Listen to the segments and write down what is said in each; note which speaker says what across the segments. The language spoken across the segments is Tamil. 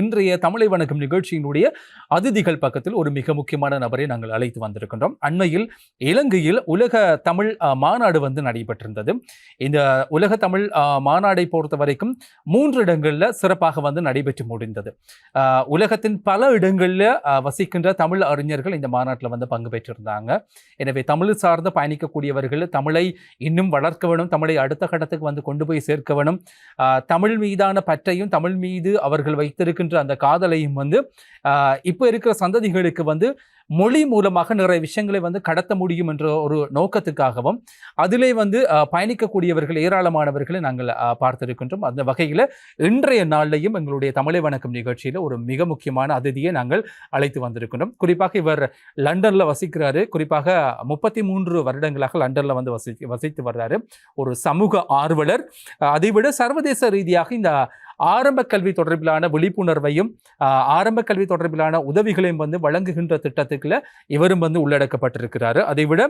Speaker 1: இன்றைய தமிழை வணக்கம் நிகழ்ச்சியினுடைய அதிதிகள் பக்கத்தில் ஒரு மிக முக்கியமான நபரை நாங்கள் அழைத்து வந்திருக்கின்றோம். அண்மையில் இலங்கையில் உலக தமிழ் மாநாடு வந்து நடைபெற்றிருந்தது. இந்த உலக தமிழ் மாநாடை பொறுத்த வரைக்கும் மூன்று இடங்களில் சிறப்பாக வந்து நடைபெற்று முடிந்தது. உலகத்தின் பல இடங்களில் வசிக்கின்ற தமிழ் அறிஞர்கள் இந்த மாநாட்டில் வந்து பங்கு பெற்றிருந்தாங்க. எனவே தமிழ் சார்ந்து பயணிக்கக்கூடியவர்கள் தமிழை இன்னும் வளர்க்க வேணும் தமிழை அடுத்த கட்டத்துக்கு வந்து கொண்டு போய் சேர்க்க வேணும். தமிழ் மீதான பற்றையும் தமிழ் மீது அவர்கள் வைத்திருக்கின்ற அந்த காதலையும் வந்து இப்போ இருக்கிற சந்ததிகளுக்கு வந்து மொழி மூலமாக நிறைய விஷயங்களை வந்து கடத்த முடியும் என்ற ஒரு நோக்கத்துக்காகவும் அதிலே வந்து பயணிக்கக்கூடியவர்கள் ஏராளமானவர்களை நாங்கள் பார்த்திருக்கின்றோம். அந்த வகையில் இன்றைய நாள்லையும் எங்களுடைய தமிழை வணக்கம் நிகழ்ச்சியில் ஒரு மிக முக்கியமான அதிதியை நாங்கள் அழைத்து வந்திருக்கின்றோம். குறிப்பாக இவர் லண்டனில் வசிக்கிறாரு. குறிப்பாக முப்பத்தி மூன்று வருடங்களாக லண்டனில் வந்து வசி வசித்து வர்றாரு. ஒரு சமூக ஆர்வலர். அதைவிட சர்வதேச ரீதியாக இந்த ஆரம்ப கல்வி தொடர்பிலான விழிப்புணர்வையும் ஆரம்ப கல்வி தொடர்பிலான உதவிகளையும் வந்து வழங்குகின்ற திட்டத்துக்குள்ள இவரும் வந்து உள்ளடக்கப்பட்டிருக்கிறாரு. அதைவிட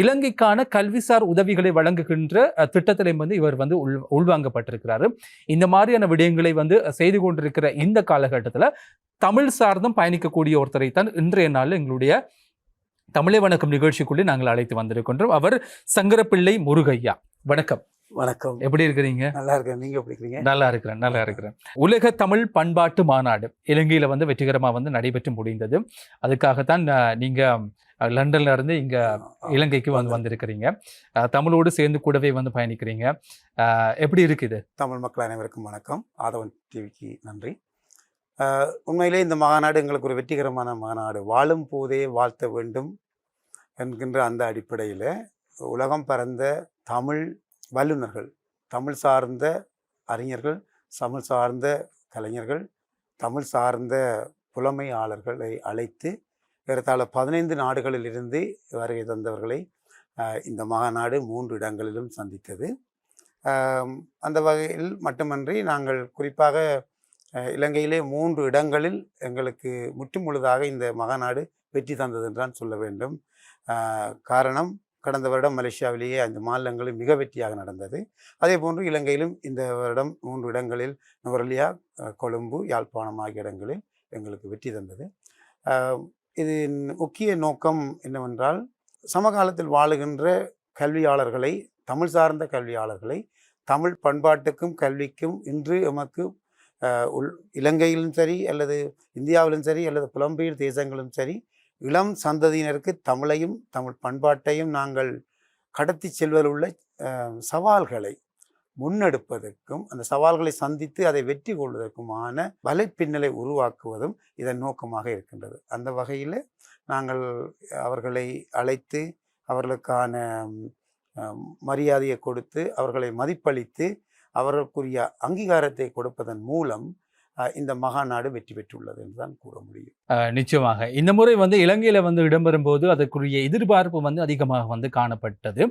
Speaker 1: இலங்கைக்கான கல்விசார் உதவிகளை வழங்குகின்ற திட்டத்திலையும் வந்து இவர் வந்து உள் உள்வாங்கப்பட்டிருக்கிறாரு. இந்த மாதிரியான விடயங்களை வந்து செய்து கொண்டிருக்கிற இந்த காலகட்டத்தில் தமிழ் சார்ந்தும் பயணிக்கக்கூடிய ஒருத்தரை தான் இன்றைய நாளில் எங்களுடைய தமிழை வணக்கம் நிகழ்ச்சிக்குள்ளே நாங்கள் அழைத்து வந்திருக்கின்றோம். அவர் சங்கரப்பிள்ளை முருகையா. வணக்கம்.
Speaker 2: வணக்கம்.
Speaker 1: எப்படி இருக்கிறீங்க?
Speaker 2: நல்லா இருக்கேன் நீங்க எப்படி இருக்கீங்க
Speaker 1: நல்லா இருக்கிறேன் நல்லா இருக்கிறேன் உலக தமிழ் பண்பாட்டு மாநாடு இலங்கையில வந்து வெற்றிகரமா வந்து நடைபெற்று முடிந்தது. அதுக்காகத்தான் நீங்க லண்டன்ல இருந்து இங்க இலங்கைக்கு வந்து வந்திருக்கிறீங்க. தமிழோடு சேர்ந்து கூடவே வந்து பயணிக்கிறீங்க. எப்படி இருக்குது
Speaker 2: தமிழ் மக்கள் அனைவருக்கும் வணக்கம். ஆதவன் டிவிக்கு நன்றி. உண்மையிலே இந்த மாநாடு எங்களுக்கு ஒரு வெற்றிகரமான மாநாடு. வாழும் போதே வாழ்த்த வேண்டும் என்கின்ற அந்த அடிப்படையில் உலகம் பரந்த தமிழ் வல்லுநர்கள் தமிழ் சார்ந்த அறிஞர்கள் தமிழ் சார்ந்த கலைஞர்கள் தமிழ் சார்ந்த புலமையாளர்களை அழைத்து ஏறத்தாழ பதினைந்து நாடுகளிலிருந்து வருகை தந்தவர்களை இந்த மாநாடு மூன்று இடங்களிலும் சந்தித்தது. அந்த வகையில் மட்டுமன்றி நாங்கள் குறிப்பாக இலங்கையிலே மூன்று இடங்களில் எங்களுக்கு முற்றுமுழுதாக இந்த மகாநாடு வெற்றி தந்தது என்றான் சொல்ல வேண்டும். காரணம் கடந்த வருடம் மலேசியாவிலேயே அந்த மாநிலங்களில் மிக வெற்றியாக நடந்தது. அதே போன்று இலங்கையிலும் இந்த வருடம் மூன்று இடங்களில் நுவரலியா கொழும்பு யாழ்ப்பாணம் ஆகிய இடங்களில் எங்களுக்கு வெற்றி தந்தது. இது இதன் முக்கிய நோக்கம் என்னவென்றால் சமகாலத்தில் வாழுகின்ற கல்வியாளர்களை தமிழ் சார்ந்த கல்வியாளர்களை தமிழ் பண்பாட்டுக்கும் கல்விக்கும் இன்று எமக்கு உள் இலங்கையிலும் சரி அல்லது இந்தியாவிலும் சரி அல்லது புலம்பெயர் தேசங்களும் சரி இளம் சந்ததியினருக்கு தமிழையும் தமிழ் பண்பாட்டையும் நாங்கள் கடத்தி செல்வதில் உள்ள சவால்களை முன்னெடுப்பதற்கும் அந்த சவால்களை சந்தித்து அதை வெற்றி கொள்வதற்குமான வலைப்பின்னலை உருவாக்குவதும் இதன் நோக்கமாக இருக்கின்றது. அந்த வகையில் நாங்கள் அவர்களை அழைத்து அவர்களுக்கான மரியாதையை கொடுத்து அவர்களை மதிப்பளித்து அவர்களுக்குரிய அங்கீகாரத்தை கொடுப்பதன் மூலம் இந்த மகாநாடு வெற்றி பெற்றுள்ளது என்றுதான் கூற முடியும்.
Speaker 1: நிச்சயமாக. இந்த முறை வந்து இலங்கையில வந்து இடம்பெறும் போது அதற்குரிய எதிர்பார்ப்பு வந்து அதிகமாக வந்து காணப்பட்டது.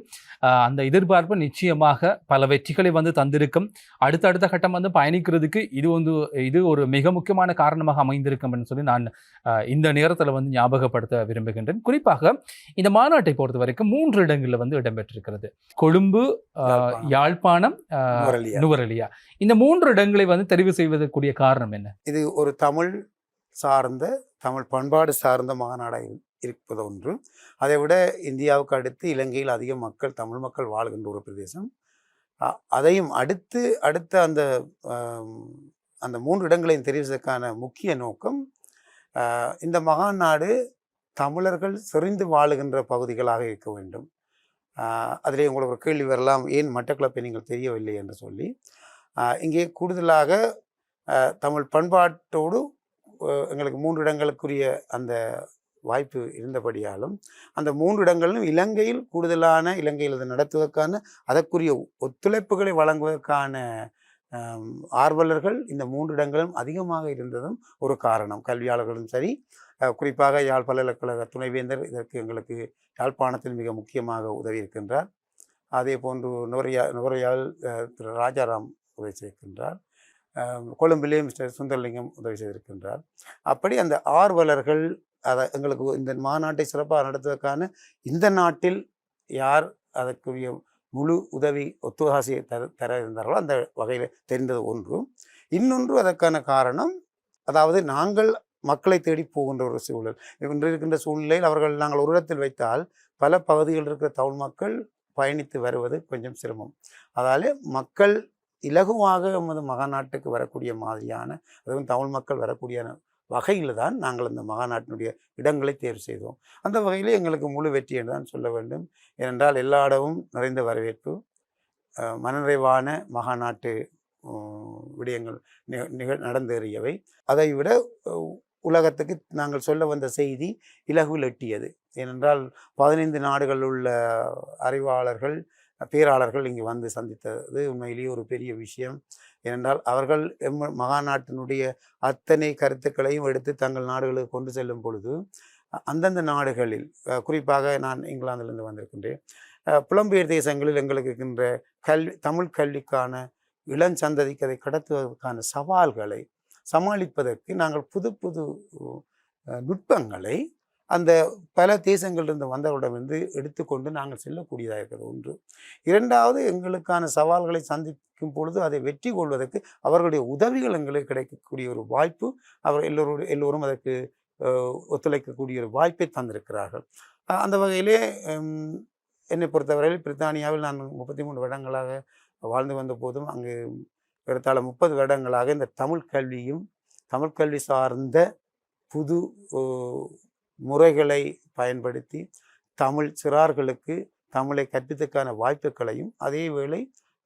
Speaker 1: அந்த எதிர்பார்ப்பு நிச்சயமாக பல வெற்றிகளை வந்து தந்திருக்கும். அடுத்தடுத்த கட்டம் வந்து பயணிக்கிறதுக்கு இது வந்து இது ஒரு மிக முக்கியமான காரணமாக அமைந்திருக்கும் என்று சொல்லி நான் இந்த நேரத்தில் வந்து ஞாபகப்படுத்த விரும்புகின்றேன். குறிப்பாக இந்த மாநாட்டை பொறுத்த வரைக்கும் மூன்று இடங்களில் வந்து இடம்பெற்றிருக்கிறது. கொழும்பு
Speaker 2: யாழ்ப்பாணம். நுவரெலியா.
Speaker 1: இந்த மூன்று இடங்களை வந்து தெரிவு செய்வதற்குரிய காரணம் என்ன?
Speaker 2: இது ஒரு தமிழ் சார்ந்த தமிழ் பண்பாடு சார்ந்த மாநாடாக இருப்பது ஒன்று. அதை விட இந்தியாவுக்கு அடுத்து இலங்கையில் அதிக மக்கள் தமிழ் மக்கள் வாழ்கின்ற ஒரு பிரதேசம். அதையும் அடுத்து அடுத்த அந்த அந்த மூன்று இடங்களையும் தெரிவித்ததற்கான முக்கிய நோக்கம் இந்த மகாநாடு தமிழர்கள் செறிந்து வாழுகின்ற பகுதிகளாக இருக்க வேண்டும். அதிலே உங்களுக்கு ஒரு கேள்வி வரலாம். ஏன் மட்டக்களப்பை நீங்கள் தெரியவில்லை என்று சொல்லி இங்கே கூடுதலாக தமிழ் பண்பாட்டோடு எங்களுக்கு மூன்று இடங்களுக்குரிய அந்த வாய்ப்பு இருந்தபடியாலும் அந்த மூன்று இடங்களிலும் இலங்கையில் கூடுதலான இலங்கையில் அதை நடத்துவதற்கான அதற்குரிய ஒத்துழைப்புகளை வழங்குவதற்கான ஆர்வலர்கள் இந்த மூன்று இடங்களும் அதிகமாக இருந்ததும் ஒரு காரணம். கல்வியாளர்களும் சரி குறிப்பாக யாழ் பல்கலைக்கழக துணைவேந்தர் இதற்கு எங்களுக்கு யாழ்ப்பாணத்தில் மிக முக்கியமாக உதவி இருக்கின்றார். அதே போன்று நுவரையா நுவரையால் திரு ராஜாராம் உதவி செய்கின்றார் கொழும்பிலே மிஸ்டர் சுந்தரலிங்கம் உதவி செய்திருக்கின்றார். அப்படி அந்த ஆர்வலர்கள் அதை எங்களுக்கு இந்த மாநாட்டை சிறப்பாக நடத்துவதற்கான இந்த நாட்டில் யார் அதற்குரிய முழு உதவி ஒத்துவாசியை தர தர இருந்தார்களோ அந்த வகையில் தெரிந்தது ஒன்று. இன்னொன்று அதற்கான காரணம் அதாவது நாங்கள் மக்களை தேடி போகின்ற ஒரு சூழல். இன்று இருக்கின்ற சூழ்நிலையில் அவர்கள் நாங்கள் ஒரு இடத்தில் வைத்தால் பல பகுதிகளில் இருக்கிற தமிழ் மக்கள் பயணித்து வருவது கொஞ்சம் சிரமம். அதால் மக்கள் இலகுவாக எமது மகாநாட்டுக்கு வரக்கூடிய மாதிரியான அதுவும் தமிழ் மக்கள் வரக்கூடிய வகையில் தான் நாங்கள் அந்த மகாநாட்டினுடைய இடங்களை தேர்வு செய்தோம். அந்த வகையில் எங்களுக்கு முழு வெற்றி என்று தான் சொல்ல வேண்டும். ஏனென்றால் எல்லா இடமும் நிறைந்த வரவேற்பு. மனநிறைவான மகாநாட்டு விடயங்கள் நிக நிகழ் நடந்தேறியவை. அதை விட உலகத்துக்கு நாங்கள் சொல்ல வந்த செய்தி இலகுவில் எட்டியது ஏனென்றால் பதினைந்து நாடுகளில் உள்ள அறிவாளர்கள் பேராளர்கள் இங்கு வந்து சந்தித்தது உண்மையிலேயே ஒரு பெரிய விஷயம். ஏனென்றால் அவர்கள் எம் மகாநாட்டினுடைய அத்தனை கருத்துக்களையும் எடுத்து தங்கள் நாடுகளுக்கு கொண்டு செல்லும் பொழுது அந்தந்த நாடுகளில் குறிப்பாக நான் இங்கிலாந்திலிருந்து வந்திருக்கின்றேன் புலம்பெயர் தேசங்களில் எங்களுக்கு இருக்கின்ற கல்வி தமிழ் கல்விக்கான இளஞ்சந்ததிக்கு அதை கடத்துவதற்கான சவால்களை சமாளிப்பதற்கு நாங்கள் புது புது நுட்பங்களை அந்த பல தேசங்களிலிருந்து வந்தவரிடமிருந்து எடுத்துக்கொண்டு நாங்கள் செல்லக்கூடியதாக இருக்கிறது. ஒன்று. இரண்டாவது எங்களுக்கான சவால்களை சந்திக்கும் பொழுது அதை வெற்றி கொள்வதற்கு அவர்களுடைய உதவிகள் எங்களுக்கு கிடைக்கக்கூடிய ஒரு வாய்ப்பு அவர் எல்லோரும் எல்லோரும் அதற்கு ஒத்துழைக்கக்கூடிய ஒரு வாய்ப்பை தந்திருக்கிறார்கள். அந்த வகையிலே என்னை பொறுத்தவரையில் பிரித்தானியாவில் நான் முப்பத்தி மூணு வருடங்களாக வாழ்ந்து வந்த போதும் அங்கு ஏறத்தாழ முப்பது வருடங்களாக இந்த தமிழ் கல்வியும் தமிழ் கல்வி சார்ந்த புது முறைகளை பயன்படுத்தி தமிழ் சிறார்களுக்கு தமிழை கற்பித்தற்கான வாய்ப்புகளையும் அதே வேளை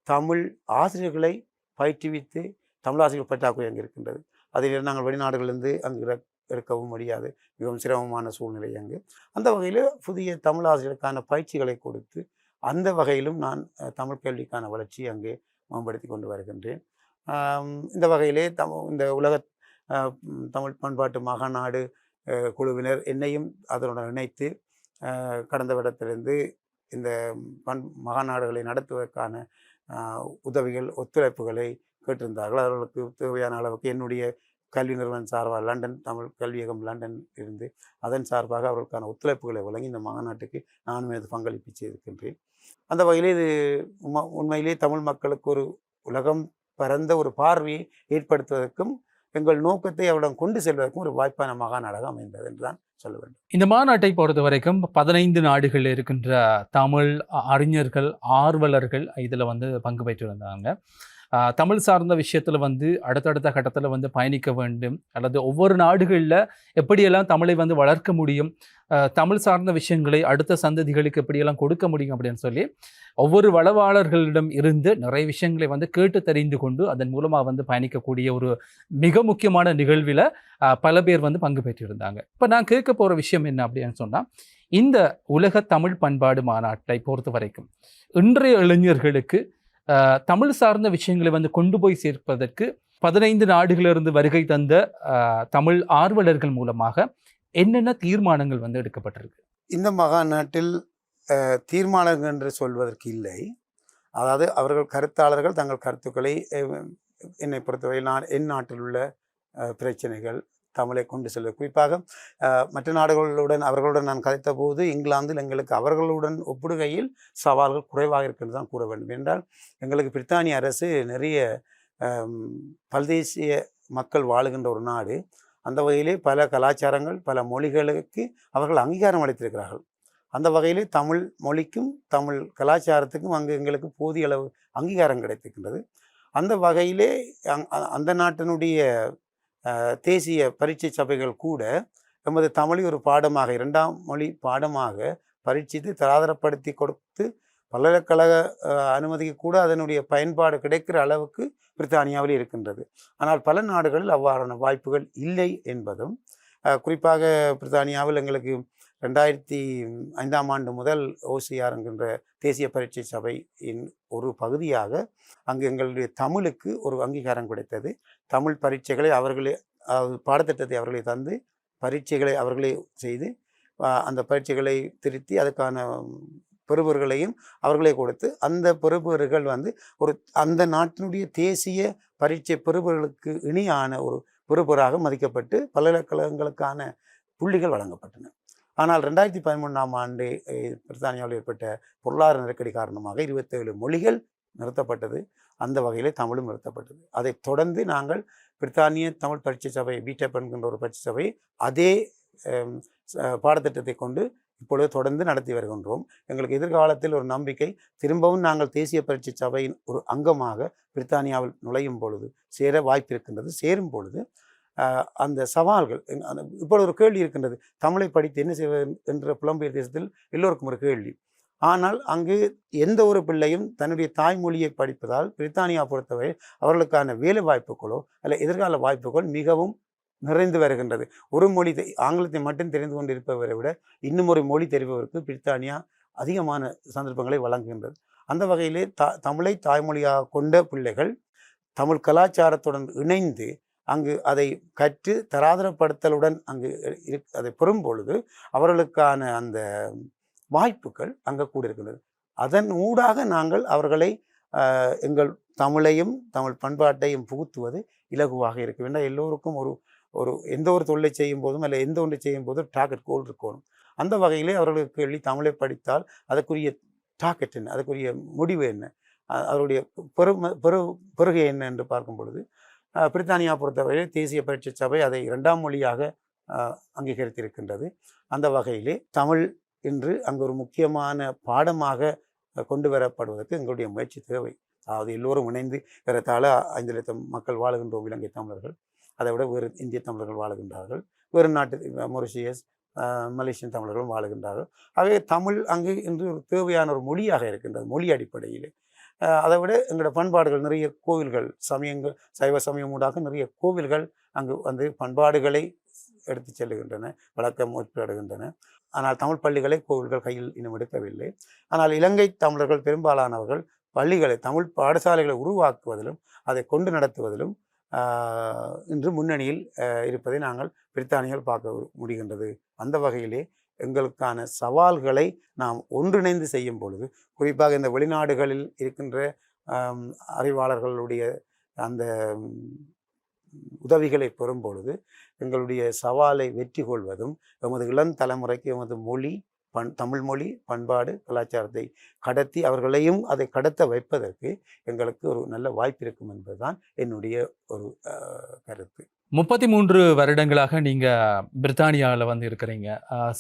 Speaker 2: தமிழ் ஆசிரியர்களை பயிற்றுவித்து தமிழ் ஆசிரியர்கள் பற்றாக்குறை அங்கே இருக்கின்றது. அதில் நாங்கள் வெளிநாடுகளிலிருந்து அங்கு இருக்கவும் எடுக்கவும் முடியாது. மிகவும் சிரமமான சூழ்நிலை அங்கு. அந்த வகையில் புதிய தமிழ் ஆசிரியர்களுக்கான பயிற்சிகளை கொடுத்து அந்த வகையிலும் நான் தமிழ் கல்விக்கான வளர்ச்சியை அங்கே மேம்படுத்தி கொண்டு வருகின்றேன். இந்த வகையிலே தம் இந்த உலக தமிழ் பண்பாட்டு மகாநாடு குழுவினர் என்னையும் அதனுடன் இணைத்து கடந்த வருடத்திலிருந்து இந்த பண் மகாநாடுகளை நடத்துவதற்கான உதவிகள் ஒத்துழைப்புகளை கேட்டிருந்தார்கள். அவர்களுக்கு தேவையான அளவுக்கு என்னுடைய கல்வி நிறுவனம் சார்பாக லண்டன் தமிழ் கல்வியகம் லண்டன் இருந்து அதன் சார்பாக அவர்களுக்கான ஒத்துழைப்புகளை வழங்கி இந்த மாநாட்டுக்கு நானும் எனது பங்களிப்பு செய்திருக்கின்றேன். அந்த வகையில் இது உண்மையிலேயே தமிழ் மக்களுக்கு ஒரு உலகம் பரந்த ஒரு பார்வையை ஏற்படுத்துவதற்கும் எங்கள் நோக்கத்தை அவரிடம் கொண்டு செல்வதற்கும் ஒரு வாய்ப்பான மகாநாடகம் அமைந்தது என்றுதான் சொல்ல வேண்டும்.
Speaker 1: இந்த மாநாட்டை பொறுத்த வரைக்கும் பதினைந்து நாடுகளில் இருக்கின்ற தமிழ் அறிஞர்கள் ஆர்வலர்கள் இதில் வந்து பங்கு பெற்றிருந்தாங்க வந்தாங்க தமிழ் சார்ந்த விஷயத்தில் வந்து அடுத்தடுத்த கட்டத்தில் வந்து பயணிக்க வேண்டும். அல்லது ஒவ்வொரு நாடுகளில் எப்படியெல்லாம் தமிழை வந்து வளர்க்க முடியும் தமிழ் சார்ந்த விஷயங்களை அடுத்த சந்ததிகளுக்கு எப்படியெல்லாம் கொடுக்க முடியும் அப்படின்னு சொல்லி ஒவ்வொரு வளவாளர்களிடம் இருந்து நிறைய விஷயங்களை வந்து கேட்டு தெரிந்து கொண்டு அதன் மூலமாக வந்து பயணிக்கக்கூடிய ஒரு மிக முக்கியமான நிகழ்வில் பல பேர் வந்து பங்கு பெற்றிருந்தாங்க. இப்போ நான் கேட்க போகிற விஷயம் என்ன அப்படின்னு சொன்னால் இந்த உலக தமிழ் பண்பாடு மாநாட்டை பொறுத்த வரைக்கும் இன்றைய இளைஞர்களுக்கு தமிழ் சார்ந்த விஷயங்களை வந்து கொண்டு போய் சேர்ப்பதற்கு பதினைந்து நாடுகளிலிருந்து வருகை தந்த தமிழ் ஆர்வலர்கள் மூலமாக என்னென்ன தீர்மானங்கள் வந்து எடுக்கப்பட்டிருக்கு?
Speaker 2: இந்த மகா நாட்டில் தீர்மானங்கள் என்று சொல்வதற்கு இல்லை. அதாவது அவர்கள் கருத்தாளர்கள் தங்கள் கருத்துக்களை என்னை பொறுத்தவரை நான் என் நாட்டில் உள்ள பிரச்சனைகள் தமிழை கொண்டு செல்வது. குறிப்பாக மற்ற நாடுகளுடன் அவர்களுடன் நான் கதைத்த போது இங்கிலாந்தில் எங்களுக்கு அவர்களுடன் ஒப்பிடுகையில் சவால்கள் குறைவாக இருக்கின்றது தான் கூற வேண்டும். என்றால் எங்களுக்கு பிரித்தானிய அரசு நிறைய பல்தேசிய மக்கள் வாழுகின்ற ஒரு நாடு. அந்த வகையிலே பல கலாச்சாரங்கள் பல மொழிகளுக்கு அவர்கள் அங்கீகாரம் அளித்திருக்கிறார்கள். அந்த வகையிலே தமிழ் மொழிக்கும் தமிழ் கலாச்சாரத்துக்கும் அங்கு எங்களுக்கு போதிய அளவு அங்கீகாரம் கிடைத்திருக்கின்றது. அந்த வகையிலே அ- அந்த நாட்டினுடைய தேசிய பரீட்சை சபைகள் கூட நமது தமிழை ஒரு பாடமாக இரண்டாம் மொழி பாடமாக பரீட்சித்து தராதரப்படுத்தி கொடுத்து பல்கலைக்கழக அனுமதிக்கு கூட அதனுடைய பயன்பாடு கிடைக்கிற அளவுக்கு பிரித்தானியாவில் இருக்கின்றது. ஆனால் பல நாடுகளில் அவ்வாறான வாய்ப்புகள் இல்லை என்பதும் குறிப்பாக பிரித்தானியாவில் எங்களுக்கு ரெண்டாயிரத்தி ஐந்தாம் ஆண்டு முதல் ஓசிஆர் என்கின்ற தேசிய பரீட்சை சபையின் ஒரு பகுதியாக அங்கு எங்களுடைய தமிழுக்கு ஒரு அங்கீகாரம் கிடைத்தது. தமிழ் பரீட்சைகளை அவர்களே பாடத்திட்டத்தை அவர்களை தந்து பரீட்சைகளை அவர்களே செய்து அந்த பரீட்சைகளை திருத்தி அதுக்கான பெறுபவர்களையும் அவர்களே கொடுத்து அந்த பெறுபவர்கள் வந்து ஒரு அந்த நாட்டினுடைய தேசிய பரீட்சை பெறுபவர்களுக்கு இணையான ஒரு பெறுபவராக மதிக்கப்பட்டு பல்கலைக்கழகங்களுக்கான புள்ளிகள் வழங்கப்பட்டன. ஆனால் ரெண்டாயிரத்தி பதிமூணாம் ஆண்டு பிரித்தானியாவில் ஏற்பட்ட பொருளாதார நெருக்கடி காரணமாக இருபத்தேழு மொழிகள் நிறுத்தப்பட்டது. அந்த வகையில் தமிழும் நிறுத்தப்பட்டது. அதைத் தொடர்ந்து நாங்கள் பிரித்தானிய தமிழ் பரீட்சை சபை பிடெப் என்கின்ற ஒரு பரீட்சை சபை அதே பாடத்திட்டத்தை கொண்டு இப்பொழுது தொடர்ந்து நடத்தி வருகின்றோம். எங்களுக்கு எதிர்காலத்தில் ஒரு நம்பிக்கை திரும்பவும் நாங்கள் தேசிய பரீட்சை சபையின் ஒரு அங்கமாக பிரித்தானியாவில் நுழையும் பொழுது சேர வாய்ப்பு இருக்கின்றது சேரும் பொழுது அந்த சவால்கள் அந்த இப்பொழுது ஒரு கேள்வி இருக்கின்றது. தமிழை படித்து என்ன செய்வது என்ற புலம்பெயர் தேசத்தில் எல்லோருக்கும் ஒரு கேள்வி. ஆனால் அங்கு எந்த ஒரு பிள்ளையும் தன்னுடைய தாய்மொழியை படிப்பதால் பிரித்தானியா பொறுத்தவரை அவர்களுக்கான வேலை வாய்ப்புகளோ அல்ல எதிர்கால வாய்ப்புகள் மிகவும் நிறைந்து வருகின்றது. ஒரு மொழி ஆங்கிலத்தை மட்டும் தெரிந்து கொண்டிருப்பவரை விட இன்னும் ஒரு மொழி தெரிபவருக்கு பிரித்தானியா அதிகமான சந்தர்ப்பங்களை வழங்குகின்றது. அந்த வகையிலே த தமிழை தாய்மொழியாக கொண்ட பிள்ளைகள் தமிழ் கலாச்சாரத்துடன் இணைந்து அங்கு அதை கற்று தராதரப்படுத்தலுடன் அங்கு இரு அதை பெறும் பொழுது அவர்களுக்கான அந்த வாய்ப்புகள் அங்கே கூடியிருக்கின்றது. அதன் ஊடாக நாங்கள் அவர்களை எங்கள் தமிழையும் தமிழ் பண்பாட்டையும் புகுத்துவது இலகுவாக இருக்க வேண்டாம். எல்லோருக்கும் ஒரு ஒரு எந்த ஒரு தொழிலை செய்யும் போதும் அல்ல எந்த ஒன்றை செய்யும் போதும் டார்கெட் கோல் இருக்கணும். அந்த வகையிலே அவர்களுக்கு எழுதி தமிழை படித்தால் அதற்குரிய டார்கெட் என்ன? அதற்குரிய முடிவு என்ன? அவருடைய பெரு பெருகை என்ன என்று பார்க்கும் பொழுது பிரித்தானியா பொறுத்தவரையில் தேசிய பரீட்சை சபை அதை இரண்டாம் மொழியாக அங்கீகரித்திருக்கின்றது. அந்த வகையிலே தமிழ் என்று அங்கு ஒரு முக்கியமான பாடமாக கொண்டு வரப்படுவதற்கு எங்களுடைய முயற்சி தேவை. அதாவது எல்லோரும் இணைந்து ஏறத்தாழ ஐந்து லட்சம் மக்கள் வாழுகின்றோம் இலங்கை தமிழர்கள். அதை விட வேறு இந்திய தமிழர்கள் வாழுகின்றார்கள். வேறு நாட்டு மொரிஷியஸ் மலேசியன் தமிழர்களும் வாழுகின்றார்கள். ஆகவே தமிழ் அங்கு இன்று ஒரு தேவையான ஒரு மொழியாக இருக்கின்றது மொழி அடிப்படையில். அதை விட எங்களோட பண்பாடுகள் நிறைய கோவில்கள் சமயங்கள் சைவ சமயம் ஊடாக நிறைய கோவில்கள் அங்கு வந்து பண்பாடுகளை எடுத்து செல்லுகின்றன வழக்கம் முற்படுகின்றன ஆனால் தமிழ் பள்ளிகளை கோவில்கள் கையில் இன்னும் எடுக்கவில்லை. ஆனால் இலங்கை தமிழர்கள் பெரும்பாலானவர்கள் பள்ளிகளை தமிழ் பாடசாலைகளை உருவாக்குவதிலும் அதை கொண்டு நடத்துவதிலும் இன்று முன்னணியில் இருப்பதை நாங்கள் பிரித்தானியால் பார்க்க முடிகின்றது. அந்த வகையிலே எங்களுக்கான சவால்களை நாம் ஒன்றிணைந்து செய்யும் பொழுது குறிப்பாக இந்த வெளிநாடுகளில் இருக்கின்ற அறிவாளர்களுடைய அந்த உதவிகளை பெறும் பொழுது எங்களுடைய சவாலை வெற்றி கொள்வதும் எமது இளம் தலைமுறைக்கு எமது மொழி பண் தமிழ் மொழி பண்பாடு கலாச்சாரத்தை கடத்தி அவர்களையும் அதை கடத்த வைப்பதற்கு எங்களுக்கு ஒரு நல்ல வாய்ப்பு இருக்கும் என்பதுதான் என்னுடைய ஒரு கருத்து.
Speaker 1: முப்பத்தி மூன்று வருடங்களாக நீங்க பிரித்தானியாவில் வந்து இருக்கிறீங்க.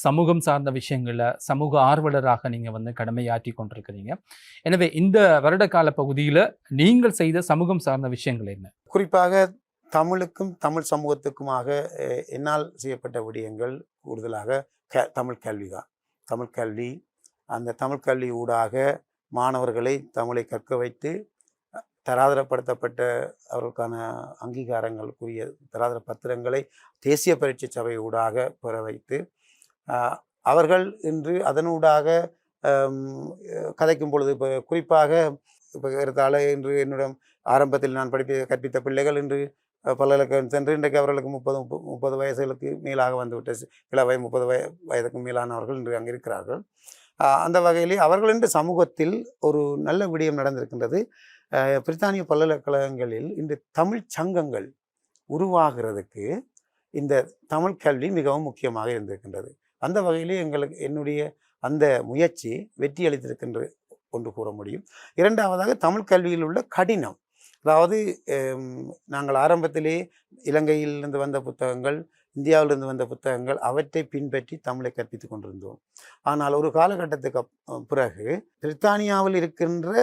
Speaker 1: சமூகம் சார்ந்த விஷயங்கள்ல சமூக ஆர்வலராக நீங்க வந்து கடமையாற்றி கொண்டிருக்கிறீங்க. எனவே இந்த வருட கால பகுதியில நீங்கள் செய்த சமூகம் சார்ந்த விஷயங்கள் என்ன?
Speaker 2: குறிப்பாக தமிழுக்கும் தமிழ் சமூகத்துக்குமாக என்னால் செய்யப்பட்ட விடயங்கள் கூடுதலாக க தமிழ் கல்வி தான் தமிழ் கல்வி. அந்த தமிழ் கல்வி ஊடாக மாணவர்களை தமிழை கற்க வைத்து தராதரப்படுத்தப்பட்ட அவர்களுக்கான அங்கீகாரங்களுக்குரிய தராதர பத்திரங்களை தேசிய பரீட்சை சபை ஊடாக பெற வைத்து அவர்கள் இன்று அதனூடாக கதைக்கும் பொழுது இப்போ குறிப்பாக இப்போ ஏறத்தாழ இன்று என்னிடம் ஆரம்பத்தில் நான் படிப்பி கற்பித்த பிள்ளைகள் இன்று பல்கலைக்கழகம் சென்று இன்றைக்கு அவர்களுக்கு முப்பது முப்பது முப்பது வயசுகளுக்கு மேலாக வந்துவிட்ட சி- இளவய முப்பது வய வயதுக்கு மேலானவர்கள் இன்று அங்கே இருக்கிறார்கள் அந்த வகையிலே அவர்கள் இன்று சமூகத்தில் ஒரு நல்ல விடயம் நடந்திருக்கின்றது. பிரித்தானிய பல்கலைக்கழகங்களில் இன்று தமிழ் சங்கங்கள் உருவாகிறதுக்கு இந்த தமிழ் கல்வி மிகவும் முக்கியமாக இருந்திருக்கின்றது. அந்த வகையிலே எங்களுக்கு என்னுடைய அந்த முயற்சி வெற்றி அளித்திருக்கின்ற ஒன்று கூற முடியும். இரண்டாவதாக தமிழ் கல்வியில் உள்ள கடினம். அதாவது நாங்கள் ஆரம்பத்திலே இலங்கையிலிருந்து வந்த புத்தகங்கள் இந்தியாவிலிருந்து வந்த புத்தகங்கள் அவற்றை பின்பற்றி தமிழை கற்பித்துக் கொண்டிருந்தோம். ஆனால் ஒரு காலகட்டத்துக்கு பிறகு பிரித்தானியாவில் இருக்கின்ற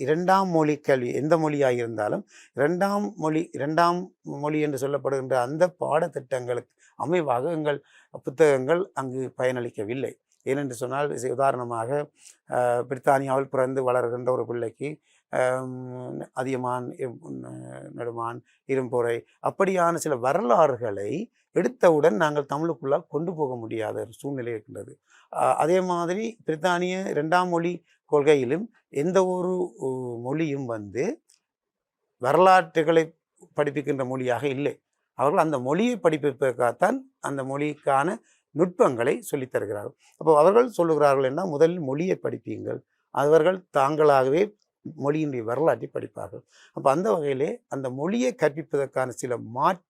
Speaker 2: இரண்டாம் மொழி கல்வி எந்த மொழியாக இருந்தாலும் இரண்டாம் மொழி இரண்டாம் மொழி என்று சொல்லப்படுகின்ற அந்த பாடத்திட்டங்களுக்கு அமைவாக எங்கள் புத்தகங்கள் அங்கு பயனளிக்கவில்லை. ஏனென்று சொன்னால் உதாரணமாக பிரித்தானியாவில் பிறந்து வளர்கின்ற ஒரு பிள்ளைக்கு அதியமான் நெடுமான் இரும்பொறை அப்படியான சில வரலாறுகளை எடுத்தவுடன் நாங்கள் தமிழுக்குள்ளால் கொண்டு போக முடியாத ஒரு சூழ்நிலை இருக்கின்றது. அதே மாதிரி பிரித்தானிய இரண்டாம் மொழி கொள்கையிலும் எந்த ஒரு மொழியும் வந்து வரலாற்றுகளை படிப்பிக்கின்ற மொழியாக இல்லை. அவர்கள் அந்த மொழியை படிப்பிப்பதற்காகத்தான் அந்த மொழிக்கான நுட்பங்களை சொல்லித் தருகிறார்கள். அப்போ அவர்கள் சொல்லுகிறார்கள் என்ன முதலில் மொழியை படிப்பீங்கள். அவர்கள் தாங்களாகவே மொழியினுடைய வரலாற்றை படிப்பார்கள். அப்போ அந்த வகையிலே அந்த மொழியை கற்பிப்பதற்கான சில மாற்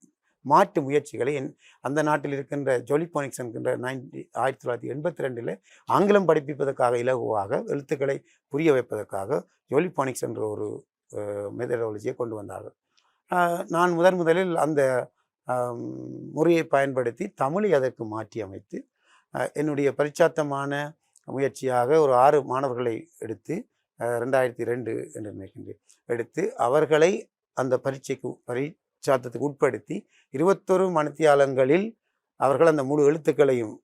Speaker 2: மாற்று முயற்சிகளை என் அந்த நாட்டில் இருக்கின்ற ஜொலிபோனிக்ஸ் என்கின்ற நைன்டி ஆயிரத்தி தொள்ளாயிரத்தி எண்பத்தி ரெண்டில் ஆங்கிலம் படிப்பிப்பதற்காக இலகுவாக எழுத்துக்களை புரிய வைப்பதற்காக ஜொலிபோனிக்ஸ் என்ற ஒரு மெதடாலஜியை கொண்டு வந்தார்கள். நான் முதன் முதலில் அந்த முறையை பயன்படுத்தி தமிழை அதற்கு மாற்றி அமைத்து என்னுடைய பரிச்சாத்தமான முயற்சியாக ஒரு ஆறு மாணவர்களை எடுத்து ரெண்டாயிரத்தி ரெண்டு என்று நினைக்கின்றேன். எடுத்து அவர்களை அந்த பரீட்சைக்கு பரீட்சாத்தத்துக்கு உட்படுத்தி இருபத்தொரு மணித்தியாலங்களில் அவர்கள் அந்த முழு எழுத்துக்களையும்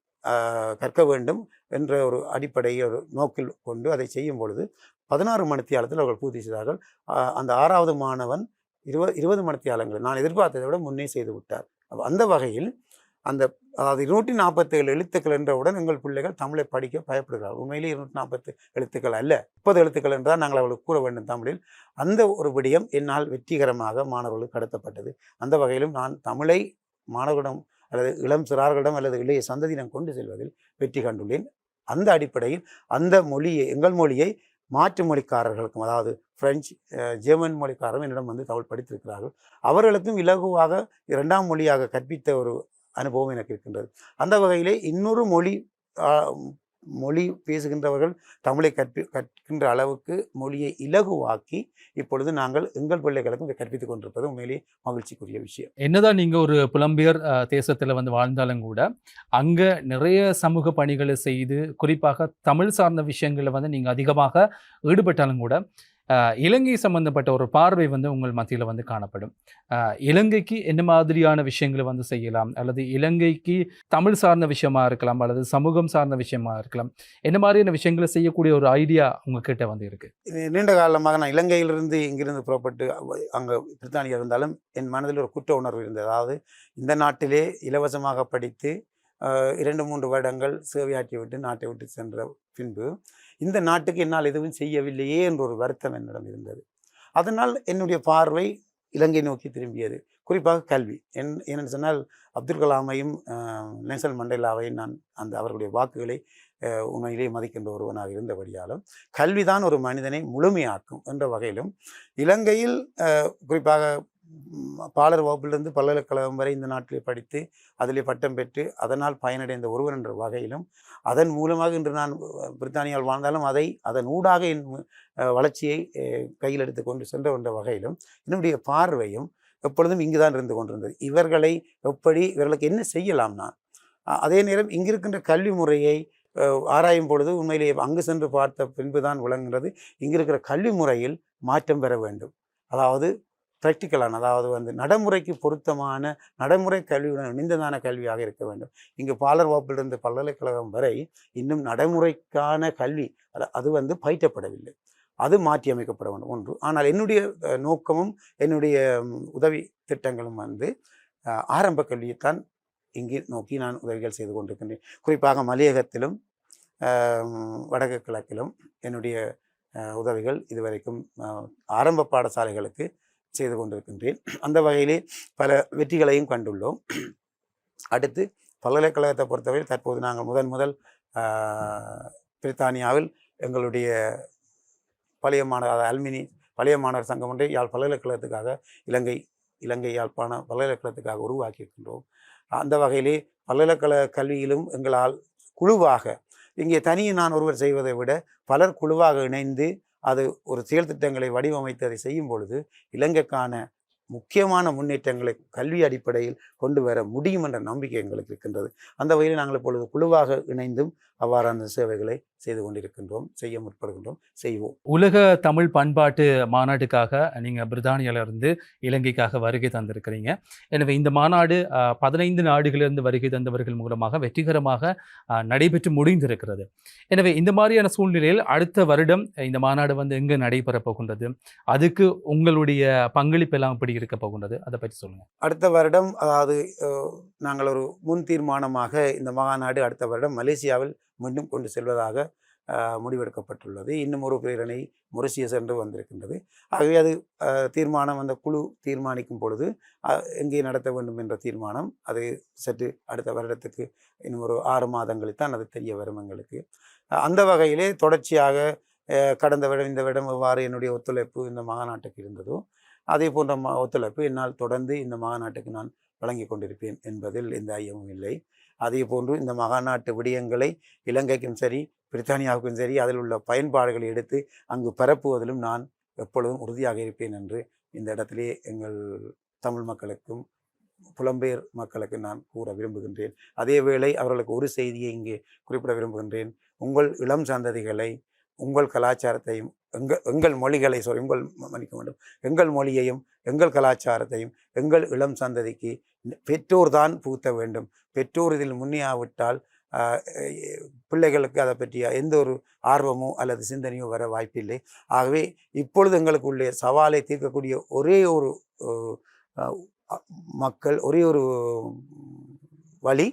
Speaker 2: கற்க வேண்டும் என்ற ஒரு அடிப்படையை ஒரு நோக்கில் கொண்டு அதை செய்யும் பொழுது பதினாறு மணித்தியாலத்தில் அவர்கள் பூர்த்தி செய்தார்கள். அந்த ஆறாவது மாணவன் இருபது இருபது மணித்தியாலங்கள் நான் எதிர்பார்த்ததை விட முன்னே செய்து விட்டார். அந்த வகையில் அந்த அதாவது இருநூற்றி நாற்பத்தேழு எழுத்துக்கள் என்றவுடன் எங்கள் பிள்ளைகள் தமிழை படிக்க பயப்படுகிறார்கள். உண்மையிலே இருநூற்றி நாற்பத்து எழுத்துக்கள் அல்ல முப்பது எழுத்துக்கள் என்றால் நாங்கள் அவர்களுக்கு கூற வேண்டும் தமிழில். அந்த ஒரு விடயம் என்னால் வெற்றிகரமாக மாணவர்களுக்கு கடத்தப்பட்டது. அந்த வகையிலும் நான் தமிழை மாணவர்களிடம் அல்லது இளம் சிறார்களிடம் அல்லது இளைய சந்ததியிடம் கொண்டு செல்வதில் வெற்றி கண்டுள்ளேன். அந்த அடிப்படையில் அந்த மொழியை எங்கள் மொழியை மாற்று மொழிக்காரர்களுக்கும் அதாவது பிரெஞ்சு ஜெர்மன் மொழிக்காரரும் என்னிடம் வந்து தமிழ் படித்திருக்கிறார்கள். அவர்களுக்கும் இலகுவாக இரண்டாம் மொழியாக கற்பித்த ஒரு அனுபவம் எனக்கு இருக்கின்றது. அந்த வகையிலே இன்னொரு மொழி மொழி பேசுகின்றவர்கள் தமிழை கற்பி கற்கின்ற அளவுக்கு மொழியை இலகுவாக்கி இப்பொழுது நாங்கள் எங்கள் பிள்ளைகளுக்கும் இதை கற்பித்துக் கொண்டிருப்பது உண்மையிலே மகிழ்ச்சிக்குரிய விஷயம்.
Speaker 1: என்னதான் நீங்கள் ஒரு புலம்பெயர் தேசத்தில் வந்து வாழ்ந்தாலும் கூட அங்கே நிறைய சமூக பணிகளை செய்து குறிப்பாக தமிழ் சார்ந்த விஷயங்களில் வந்து நீங்கள் அதிகமாக ஈடுபட்டாலும் கூட இலங்கை சம்பந்தப்பட்ட ஒரு பார்வை வந்து உங்கள் மத்தியில் வந்து காணப்படும். இலங்கைக்கு என்ன மாதிரியான விஷயங்களை வந்து செய்யலாம்? அல்லது இலங்கைக்கு தமிழ் சார்ந்த விஷயமா இருக்கலாம் அல்லது சமூகம் சார்ந்த விஷயமா இருக்கலாம். என்ன மாதிரியான விஷயங்களை செய்யக்கூடிய ஒரு ஐடியா உங்ககிட்ட வந்து இருக்கு?
Speaker 2: நீண்ட காலமாக நான் இலங்கையிலிருந்து இங்கிருந்து புறப்பட்டு அங்கே பிரித்தானியா இருந்தாலும் என் மனதில் ஒரு குற்ற உணர்வு இருந்தது. அதாவது இந்த நாட்டிலே இலவசமாக படித்து இரண்டு மூன்று வருடங்கள் சேவையாற்றி விட்டு நாட்டை விட்டு சென்ற பின்பு இந்த நாட்டுக்கு என்னால் எதுவும் செய்யவில்லையே என்ற ஒரு வருத்தம் என்னிடம் இருந்தது. அதனால் என்னுடைய பார்வை இலங்கை நோக்கி திரும்பியது. குறிப்பாக கல்வி. என் என்னென்னு சொன்னால் அப்துல் கலாமையும் நெல்சன் மண்டேலாவையும் நான் அந்த அவர்களுடைய வாக்குகளை உண்மையிலேயே உண்மையிலே மதிக்கின்ற ஒருவனாக இருந்தபடியாலும் கல்விதான் ஒரு மனிதனை முழுமையாக்கும் என்ற வகையிலும் இலங்கையில் குறிப்பாக பாலர் வகுப்பிலிருந்து பல்கலைக்கழகம் வரை இந்த நாட்டிலே படித்து அதிலே பட்டம் பெற்று அதனால் பயனடைந்த ஒருவர் என்ற வகையிலும் அதன் மூலமாக இன்று நான் பிரித்தானியால் பிரித்தானியாவில் வாழ்ந்தாலும் அதை அதன் ஊடாக என் வளர்ச்சியை கையில் எடுத்து கொண்டு சென்ற என்ற வகையிலும் என்னுடைய பார்வையும் எப்பொழுதும் இங்குதான் இருந்து கொண்டிருந்தது. இவர்களை எப்படி இவர்களுக்கு என்ன செய்யலாம்னா அதே நேரம் இங்கிருக்கின்ற கல்வி முறையை ஆராயும் பொழுது உண்மையிலேயே அங்கு சென்று பார்த்த பின்புதான் விளங்குகிறது. இங்கிருக்கிற கல்வி முறையில் மாற்றம் பெற வேண்டும். அதாவது ப்ராக்டிக்கலான அதாவது வந்து நடைமுறைக்கு பொருத்தமான நடைமுறை கல்வியுடன் இணைந்ததான கல்வியாக இருக்க வேண்டும். இங்கு பாலர் வகுப்பிலிருந்து பல்கலைக்கழகம் வரை இன்னும் நடைமுறைக்கான கல்வி அது- அது வந்து பயிற்றப்படவில்லை. அது மாற்றி அமைக்கப்பட வேண்டும். ஒன்று ஆனால் என்னுடைய நோக்கமும் என்னுடைய உதவி திட்டங்களும் வந்து ஆரம்ப கல்வியைத்தான் இங்கே நோக்கி நான் உதவிகள் செய்து கொண்டிருக்கின்றேன். குறிப்பாக மலையகத்திலும் வடக்கு கிழக்கிலும் என்னுடைய உதவிகள் இதுவரைக்கும் ஆரம்ப பாடசாலைகளுக்கு செய்து கொண்டிருக்கின்றேன். அந்த வகையிலே பல வெற்றிகளையும் கண்டுள்ளோம். அடுத்து பல்கலைக்கழகத்தை பொறுத்தவரை தற்போது நாங்கள் முதன் முதல் பிரித்தானியாவில் எங்களுடைய பழைய மாணவர் அதாவது அல்மினி பழைய மாணவர் சங்கம் ஒன்றை யாழ் பல்கலைக்கழகத்துக்காக இலங்கை இலங்கை யாழ்ப்பாண பல்கலைக்கழகத்துக்காக உருவாக்கியிருக்கின்றோம். அந்த வகையிலே பல்கலைக்கழக கல்வியிலும் எங்களால் குழுவாக இங்கே தனியே நான் ஒருவர் செய்வதை விட பலர் குழுவாக இணைந்து அது ஒரு செயல் திட்டங்களை வடிவமைத்து அதை செய்யும் பொழுது இலங்கைக்கான முக்கியமான முன்னேற்றங்களை கல்வி அடிப்படையில் கொண்டு வர முடியும் என்ற நம்பிக்கை எங்களுக்கு இருக்கின்றது. அந்த வகையில் நாங்கள் இப்பொழுது குழுவாக இணைந்தும் அவ்வாறான சேவைகளை செய்து கொண்டிருக்கின்றோம் செய்ய முற்படுகின்றோம் செய்வோம்.
Speaker 1: உலக தமிழ் பண்பாட்டு மாநாட்டுக்காக நீங்க பிரித்தானியால இருந்து இலங்கைக்காக வருகை தந்திருக்கிறீங்க. எனவே இந்த மாநாடு பதினைந்து நாடுகளிலிருந்து வருகை தந்தவர்கள் மூலமாக வெற்றிகரமாக நடைபெற்று முடிந்திருக்கிறது. எனவே இந்த மாதிரியான சூழ்நிலையில் அடுத்த வருடம் இந்த மாநாடு வந்து எங்க நடைபெற போகின்றது? அதுக்கு உங்களுடைய பங்களிப்பு எல்லாம் எப்படி இருக்க போகின்றது? அதை பற்றி சொல்லுங்க.
Speaker 2: அடுத்த வருடம் அதாவது நாங்கள் ஒரு முன் தீர்மானமாக இந்த மாநாடு அடுத்த வருடம் மலேசியாவில் மீண்டும் கொண்டு செல்வதாக முடிவெடுக்கப்பட்டுள்ளது. இன்னும் ஒரு பிரேரணை மொரிசியஸ் என்று வந்திருக்கின்றது. ஆகவே அது தீர்மானம் அந்த குழு தீர்மானிக்கும் பொழுது எங்கே நடத்த வேண்டும் என்ற தீர்மானம் அது சற்று அடுத்த வருடத்துக்கு இன்னும் ஒரு ஆறு மாதங்களில் தான் அது தெரிய வரும் எங்களுக்கு. அந்த வகையிலே தொடர்ச்சியாக கடந்த வருடம் இந்த வருடம் எவ்வாறு என்னுடைய ஒத்துழைப்பு இந்த மாநாட்டுக்கு இருந்ததோ அதே போன்ற ஒத்துழைப்பு என்னால் தொடர்ந்து இந்த மாநாட்டுக்கு நான் வழங்கி கொண்டிருப்பேன் என்பதில் எந்த ஐயமும் இல்லை. அதே போன்று இந்த மகாநாட்டு விடயங்களை இலங்கைக்கும் சரி பிரித்தானியாவுக்கும் சரி அதில் உள்ள பயன்பாடுகளை எடுத்து அங்கு பரப்புவதிலும் நான் எப்பொழுதும் உறுதியாக இருப்பேன் என்று இந்த இடத்திலே எங்கள் தமிழ் மக்களுக்கும் புலம்பெயர் மக்களுக்கு நான் கூற விரும்புகின்றேன். அதேவேளை அவர்களுக்கு ஒரு செய்தியை இங்கே குறிப்பிட விரும்புகின்றேன். உங்கள் இளம் சந்ததிகளை உங்கள் கலாச்சாரத்தையும் எங்கள் எங்கள் மொழிகளை சொல் உங்கள் மன்னிக்க வேண்டும். எங்கள் மொழியையும் எங்கள் கலாச்சாரத்தையும் எங்கள் இளம் சந்ததிக்கு பெற்றோர் தான் புகுத்த வேண்டும். பெற்றோர் இதில் முன்னியாவிட்டால் பிள்ளைகளுக்கு அதை பற்றிய எந்த ஒரு ஆர்வமோ அல்லது சிந்தனையோ வர வாய்ப்பில்லை. ஆகவே இப்பொழுது எங்களுக்குள்ளே சவாலை தீர்க்கக்கூடிய ஒரே ஒரு மக்கள் ஒரே ஒரு வழி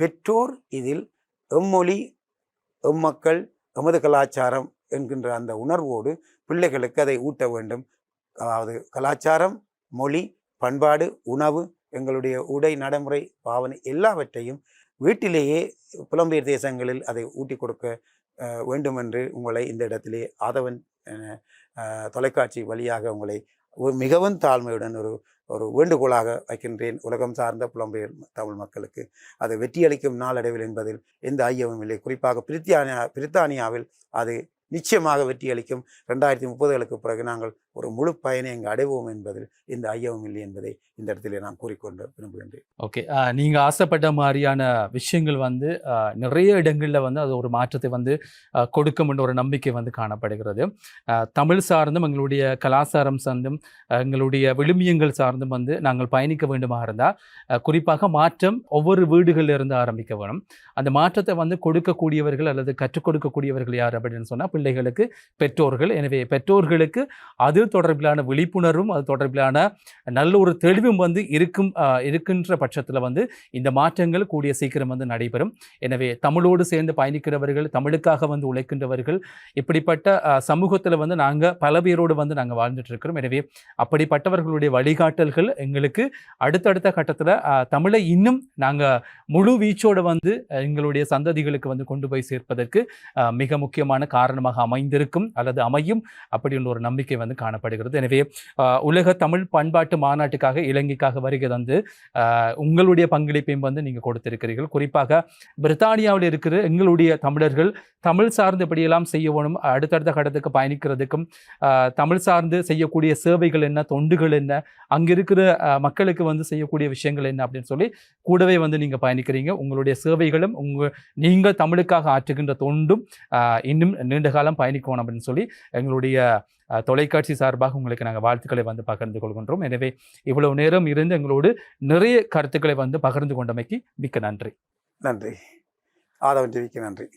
Speaker 2: பெற்றோர் இதில் எம்மொழி எம்மக்கள் எமது கலாச்சாரம் என்கின்ற அந்த உணர்வோடு பிள்ளைகளுக்கு அதை ஊட்ட வேண்டும். அதாவது கலாச்சாரம் மொழி பண்பாடு உணவு எங்களுடைய உடை நடைமுறை பாவனை எல்லாவற்றையும் வீட்டிலேயே புலம்பெயர் தேசங்களில் அதை ஊட்டி கொடுக்க வேண்டும் என்று உங்களை இந்த இடத்திலே ஆதவன் தொலைக்காட்சி வழியாக உங்களை மிகவும் தாழ்மையுடன் ஒரு ஒரு வேண்டுகோளாக வைக்கின்றேன். உலகம் சார்ந்த புலம்பெயர் தமிழ் மக்களுக்கு அது வெற்றியளிக்கும் நாளடைவில் என்பதில் எந்த ஐயமும் இல்லை. குறிப்பாக பிரித்தானியா பிரித்தானியாவில் அது நிச்சயமாக வெற்றியளிக்கும் ரெண்டாயிரத்தி முப்பதுகளுக்கு பிறகு நாங்கள் ஒரு முழு பயனை இங்கே அடைவோம் என்பதில் இந்த ஐயவும் இல்லை என்பதை இந்த இடத்துல நான் கூறிக்கொண்டு விரும்புகின்றேன்.
Speaker 1: ஓகே நீங்கள் ஆசைப்பட்ட மாதிரியான விஷயங்கள் வந்து நிறைய இடங்களில் வந்து அது ஒரு மாற்றத்தை வந்து கொடுக்கும் என்ற ஒரு நம்பிக்கை வந்து காணப்படுகிறது. தமிழ் சார்ந்தும் எங்களுடைய கலாச்சாரம் சார்ந்தும் எங்களுடைய விழுமியங்கள் சார்ந்தும் வந்து நாங்கள் பயணிக்க வேண்டுமா இருந்தால் குறிப்பாக மாற்றம் ஒவ்வொரு வீடுகளில் இருந்து ஆரம்பிக்க வேணும். அந்த மாற்றத்தை வந்து கொடுக்கக்கூடியவர்கள் அல்லது கற்றுக் கொடுக்கக்கூடியவர்கள் யார் அப்படின்னு சொன்னால் பிள்ளைகளுக்கு பெற்றோர்கள். எனவே பெற்றோர்களுக்கு அது தொடர்பிலான விழிப்புணர்வும் அது தொடர்பிலான நல்ல ஒரு தெளிவும் வந்து இருக்கும் இருக்கின்ற பட்சத்தில் வந்து இந்த மாற்றங்கள் கூடிய சீக்கிரம் வந்து நடைபெறும். எனவே தமிழோடு சேர்ந்து பயணிக்கிறவர்கள் தமிழுக்காக வந்து உழைக்கின்றவர்கள் இப்படிப்பட்ட சமூகத்தில் வந்து நாங்கள் பல பேரோடு வந்து நாங்கள் வாழ்ந்துட்டு இருக்கிறோம் எனவே அப்படிப்பட்டவர்களுடைய வழிகாட்டல்கள் எங்களுக்கு அடுத்தடுத்த கட்டத்தில் தமிழை இன்னும் நாங்கள் முழு வீச்சோடு வந்து எங்களுடைய சந்ததிகளுக்கு வந்து கொண்டு போய் சேர்ப்பதற்கு மிக முக்கியமான காரணமாக அமைந்திருக்கும் அல்லது அமையும் அப்படின்ற ஒரு நம்பிக்கை வந்து காணப்படுகிறது. எனவே உலக தமிழ் பண்பாட்டு மாநாட்டுக்காக இலங்கைக்காக வருகை தந்து உங்களுடைய பங்களிப்பையும் வந்து நீங்கள் கொடுத்திருக்கிறீர்கள். குறிப்பாக பிரித்தானியாவில் இருக்கிற எங்களுடைய தமிழர்கள் தமிழ் சார்ந்து எப்படியெல்லாம் செய்யவேணும் அடுத்தடுத்த கட்டத்துக்கு பயணிக்கிறதுக்கும் தமிழ் சார்ந்து செய்யக்கூடிய சேவைகள் என்ன தொண்டுகள் என்ன அங்கே இருக்கிற மக்களுக்கு வந்து செய்யக்கூடிய விஷயங்கள் என்ன அப்படின்னு சொல்லி கூடவே வந்து நீங்கள் பயணிக்கிறீங்க. உங்களுடைய சேவைகளும் உங்கள் நீங்கள் தமிழுக்காக ஆற்றுகின்ற தொண்டும் இன்னும் நீண்ட காலம் பயணிக்கணும் அப்படின்னு சொல்லி எங்களுடைய தொலைக்காட்சி சார்பாக உங்களுக்கு நாங்கள் வாழ்த்துக்களை வந்து பகிர்ந்து கொள்கின்றோம். எனவே இவ்வளவு நேரம் இருந்து எங்களோடு நிறைய கருத்துக்களை வந்து பகிர்ந்து கொண்டமைக்கு மிக்க நன்றி.
Speaker 2: நன்றி. ஆதவன் டிவிக்கு நன்றி.